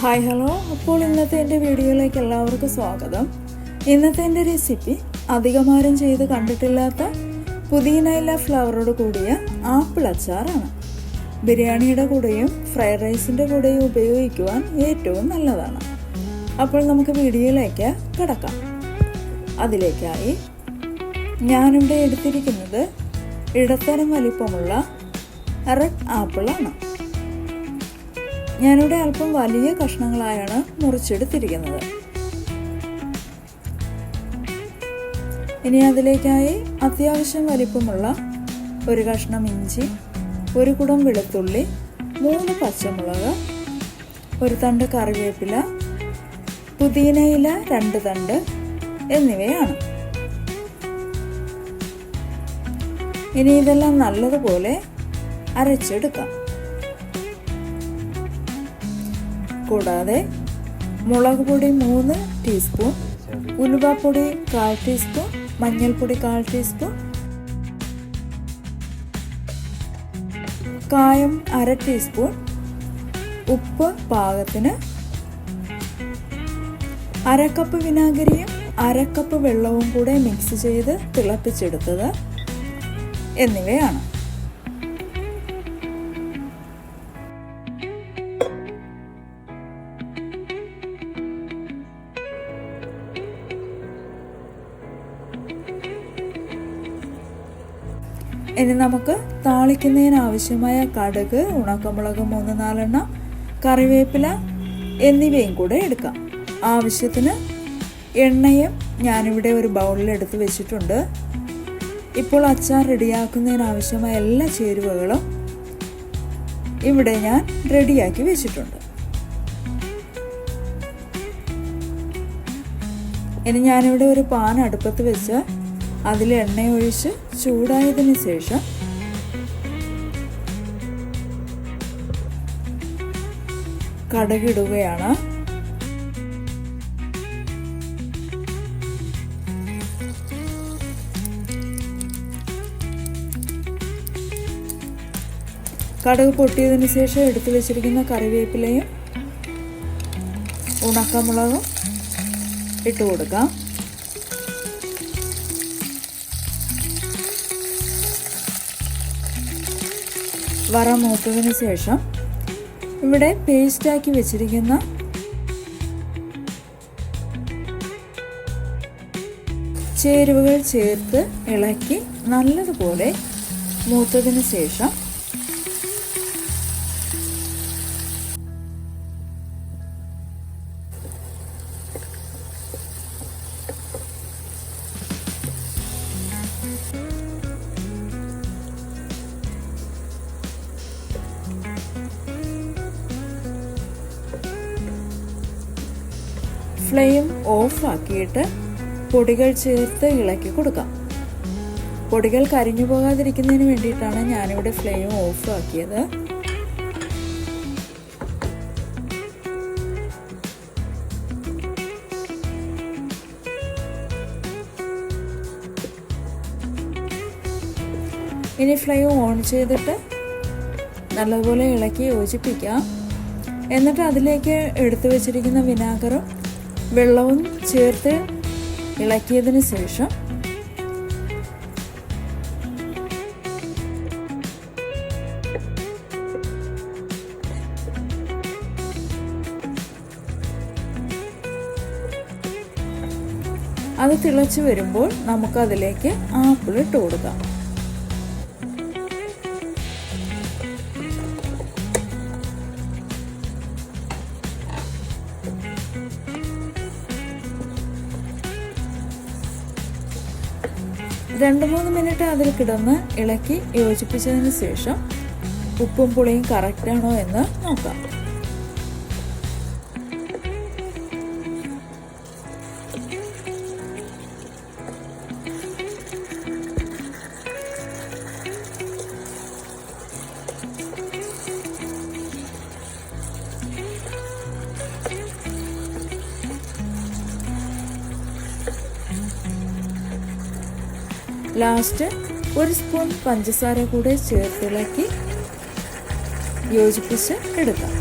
Hi hello അപ്പോൾ ഇന്നത്തെ എന്റെ വീഡിയോയിലേക്ക് എല്ലാവർക്കും സ്വാഗതം. ഇന്നത്തെ എന്റെ റെസിപ്പി അധികമാരും ചെയ്ത് കണ്ടിട്ടില്ലാത്ത പുതിയനയില ഫ്ലവറോട് കൂടിയ ആപ്പിൾ അച്ചാറാണ്. ബിരിയാണിയുടെ കൂടെയും ഫ്രൈഡ് റൈസിന്റെ കൂടെയും ഉപയോഗിക്കുവാൻ ഏറ്റവും നല്ലതാണ്. അപ്പോൾ നമുക്ക് വീഡിയോയിലേക്ക് കിടക്കാം. അതിലേക്കായി ഞാനിവിടെ എടുത്തിരിക്കുന്നത് ഇടത്തരം വലിപ്പമുള്ള റെഡ് ആപ്പിളാണ് ഞാനിവിടെ അല്പം വലിയ കഷ്ണങ്ങളായാണ് മുറിച്ചെടുത്തിരിക്കുന്നത്. ഇനി അതിലേക്കായി അത്യാവശ്യം വലിപ്പമുള്ള ഒരു കഷ്ണം ഇഞ്ചി ഒരു കുടം വെളുത്തുള്ളി മൂന്ന് പച്ചമുളക് ഒരു തണ്ട് കറിവേപ്പില പുതിനയില രണ്ട് തണ്ട് എന്നിവയാണ്. ഇനി ഇതെല്ലാം നല്ലതുപോലെ അരച്ചെടുക്കാം. കൂടാതെ മുളക് പൊടി മൂന്ന് ടീസ്പൂൺ ഉലുവാപ്പൊടി കാൽ ടീസ്പൂൺ മഞ്ഞൾപ്പൊടി കാൽ ടീസ്പൂൺ കായം അര ടീസ്പൂൺ ഉപ്പ് പാകത്തിന് അരക്കപ്പ് വിനാഗിരിയും അരക്കപ്പ് വെള്ളവും കൂടെ മിക്സ് ചെയ്ത് തിളപ്പിച്ചെടുത്തത് എന്നിവയാണ്. ഇനി നമുക്ക് താളിക്കുന്നതിന് ആവശ്യമായ കടുക് ഉണക്കമുളക് മൂന്ന് നാലെണ്ണം കറിവേപ്പില എന്നിവയും കൂടെ എടുക്കാം. ആവശ്യത്തിന് എണ്ണയും ഞാനിവിടെ ഒരു ബൗളിൽ എടുത്ത് വെച്ചിട്ടുണ്ട്. ഇപ്പോൾ അച്ചാർ റെഡിയാക്കുന്നതിന് ആവശ്യമായ എല്ലാ ചേരുവകളും ഇവിടെ ഞാൻ റെഡിയാക്കി വെച്ചിട്ടുണ്ട്. ഇനി ഞാനിവിടെ ഒരു പാൻ അടുപ്പത്ത് വെച്ച് അതിൽ എണ്ണ ഒഴിച്ച് ചൂടായതിനു ശേഷം കടകിടുകയാണ്. കടുക് പൊട്ടിയതിന് ശേഷം എടുത്തു വെച്ചിരിക്കുന്ന കറിവേപ്പിലയും ഉണക്കമുളകും ഇട്ട് കൊടുക്കാം വറ മൂത്തതിന് ശേഷം ഇവിടെ പേസ്റ്റാക്കി വെച്ചിരിക്കുന്ന ചേരുവകൾ ചേർത്ത് ഇളക്കി നല്ലതുപോലെ മൂത്തതിന് ശേഷം ഫ്ലെയിം ഓഫ് ആക്കിയിട്ട് പൊടികൾ ചേർത്ത് ഇളക്കി കൊടുക്കാം. പൊടികൾ കരിഞ്ഞു പോകാതിരിക്കുന്നതിന് വേണ്ടിയിട്ടാണ് ഞാനിവിടെ ഫ്ലെയിം ഓഫ് ആക്കിയത്. ഇനി ഫ്ലെയിം ഓൺ ചെയ്തിട്ട് നല്ലതുപോലെ ഇളക്കി യോജിപ്പിക്കാം. എന്നിട്ട് അതിലേക്ക് എടുത്തു വെച്ചിരിക്കുന്ന വിനാഗറും വെള്ളവും ചേർത്ത് ഇളക്കിയതിന് ശേഷം അത് തിളച്ച് വരുമ്പോൾ നമുക്കതിലേക്ക് ആപ്പിൾ ഇട്ട് കൊടുക്കാം. രണ്ട് മൂന്ന് മിനിറ്റ് അതിൽ കിടന്ന് ഇളക്കി യോജിപ്പിച്ചതിന് ശേഷം ഉപ്പും പുളിയും കറക്റ്റാണോ എന്ന് നോക്കാം. ലാസ്റ്റ് ഒരു സ്പൂൺ പഞ്ചസാര കൂടെ ചേർത്തിളക്കി യോജിപ്പിച്ച് എടുക്കാം.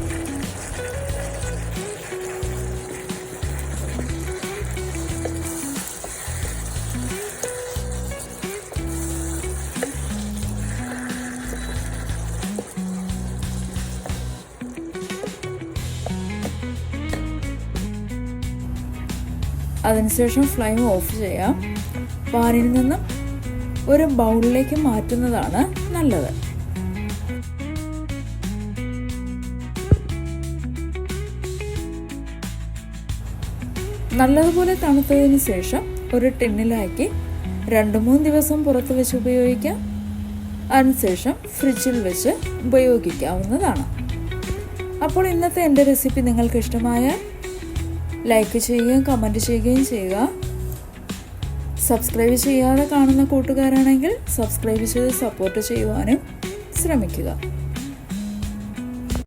അതിനുശേഷം ഫ്ലെയിം ഓഫ് ചെയ്യാം. പാനിൽ നിന്നും ഒരു ബൗളിലേക്ക് മാറ്റുന്നതാണ് നല്ലത്. നല്ലതുപോലെ തണുത്തതിന് ശേഷം ഒരു ടിന്നിലാക്കി രണ്ട് മൂന്ന് ദിവസം പുറത്ത് വെച്ച് ഉപയോഗിക്കാം. അതിനുശേഷം ഫ്രിഡ്ജിൽ വെച്ച് ഉപയോഗിക്കാവുന്നതാണ്. അപ്പോൾ ഇന്നത്തെ എന്റെ റെസിപ്പി നിങ്ങൾക്ക് ഇഷ്ടമായാൽ ലൈക്ക് ചെയ്യുകയും കമന്റ് ചെയ്യുകയും ചെയ്യുക. സബ്സ്ക്രൈബ് ചെയ്യാതെ കാണുന്ന കൂട്ടുകാരാണെങ്കിൽ സബ്സ്ക്രൈബ് ചെയ്ത് സപ്പോർട്ട് ചെയ്യുവാനും ശ്രമിക്കുക.